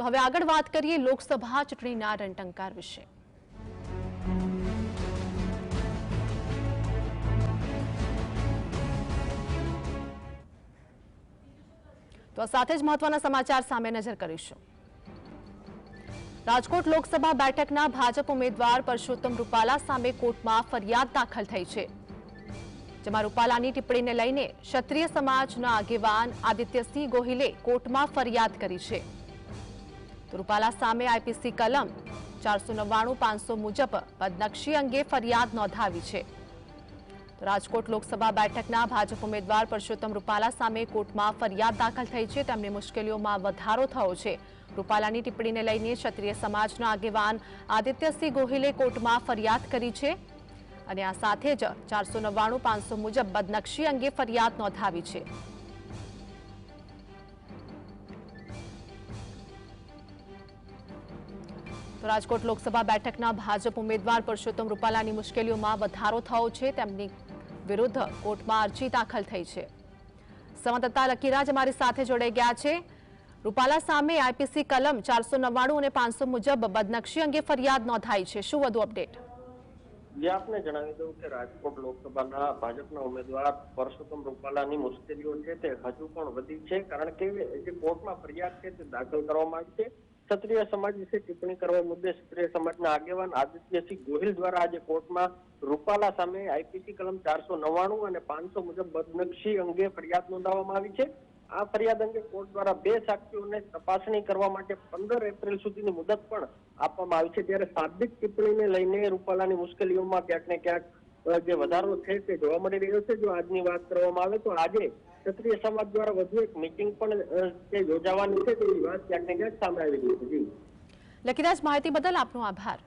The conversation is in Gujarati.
તો હવે આગળ વાત કરીએ લોકસભા ચૂંટણીના રણટંકાર વિશે. તો સાથે જ મહત્વના સમાચાર સામે નજર કરીશું. રાજકોટ લોકસભા બેઠકના ભાજપ ઉમેદવાર પરસોત્તમ રૂપાલા સામે કોર્ટમાં ફરિયાદ દાખલ થઈ છે. જેમાં રૂપાલાની ટિપ્પણીને લઈને ક્ષત્રિય સમાજના આગેવાન આદિત્યસિંહ ગોહિલે કોર્ટમાં ફરિયાદ કરી છે. રૂપાલા સામે આઈપીસી કલમ ચારસો નવ્વાણું, પાંચસો મુજબ બદનક્ષી અંગે ફરિયાદ નોંધાવી છે. રાજકોટ લોકસભા બેઠકના ભાજપ ઉમેદવાર પરસોત્તમ રૂપાલા સામે કોર્ટમાં ફરિયાદ દાખલ થઈ છે. તેમની મુશ્કેલીઓમાં વધારો થયો છે. રૂપાલાની ટિપ્પણીને લઈને ક્ષત્રિય સમાજના આગેવાન આદિત્યસિંહ ગોહિલે કોર્ટમાં ફરિયાદ કરી છે અને આ સાથે જ ચારસો નવ્વાણું, પાંચસો મુજબ બદનક્ષી અંગે ફરિયાદ નોંધાવી છે. રાજકોટ લોકસભા બેઠકના ભાજપ ઉમેદવાર પરસોત્તમ રૂપાલાની મુશ્કેલીઓમાં વધારો થયો છે. તેમની વિરુદ્ધ કોર્ટમાં અરજી દાખલ થઈ છે. સંવાદદાતા લકીરાજ અમારી સાથે જોડાઈ ગયા છે. રૂપાલા સામે આઈપીસી કલમ ચારસો નવ્વાણું અને પાંચસો મુજબ બદનક્ષી અંગે ફરિયાદ નોંધાઈ છે. શું વધુ અપડેટ? આપને જણાવી દઉં કે રાજકોટ લોકસભાના ભાજપના ઉમેદવાર પરસોત્તમ રૂપાલાની મુશ્કેલીઓ છે તે હજુ પણ વધી છે. કારણ કે જે કોર્ટમાં ફરિયાદ છે તે દાખલ કરવામાં આવી છે. ક્ષત્રિય સમાજ વિશે ટિપ્પણી કરવા મુદ્દે ક્ષત્રિય સમાજના આગેવાન આદિત્યસિંહ ગોહિલ દ્વારા આજે કોર્ટમાં રૂપાલા સામે આઈપીસી કલમ ચારસો નવ્વાણું અને પાંચસો મુજબ બદનક્ષી અંગે ફરિયાદ નોંધાવવામાં આવી છે. આ ફરિયાદ અંગે કોર્ટ દ્વારા બે સાક્ષીઓને તપાસણી કરવા માટે પંદર એપ્રિલ સુધીની મુદત પણ આપવામાં આવી છે. ત્યારે શાબ્દિક ટિપ્પણીને લઈને રૂપાલાની મુશ્કેલીઓમાં ક્યાંક ને ક્યાંક જે વધારો છે તે જોવા મળી રહ્યો છે. જો આજની વાત કરવામાં આવે તો આજે ક્ષત્રિય સમાજ દ્વારા વધુ એક મિટિંગ પણ યોજાવાની છે તેવી વાત ક્યાંક ને ક્યાંક સામે આવી રહી છે. લકીરાજ માહિતી બદલ આપનો આભાર.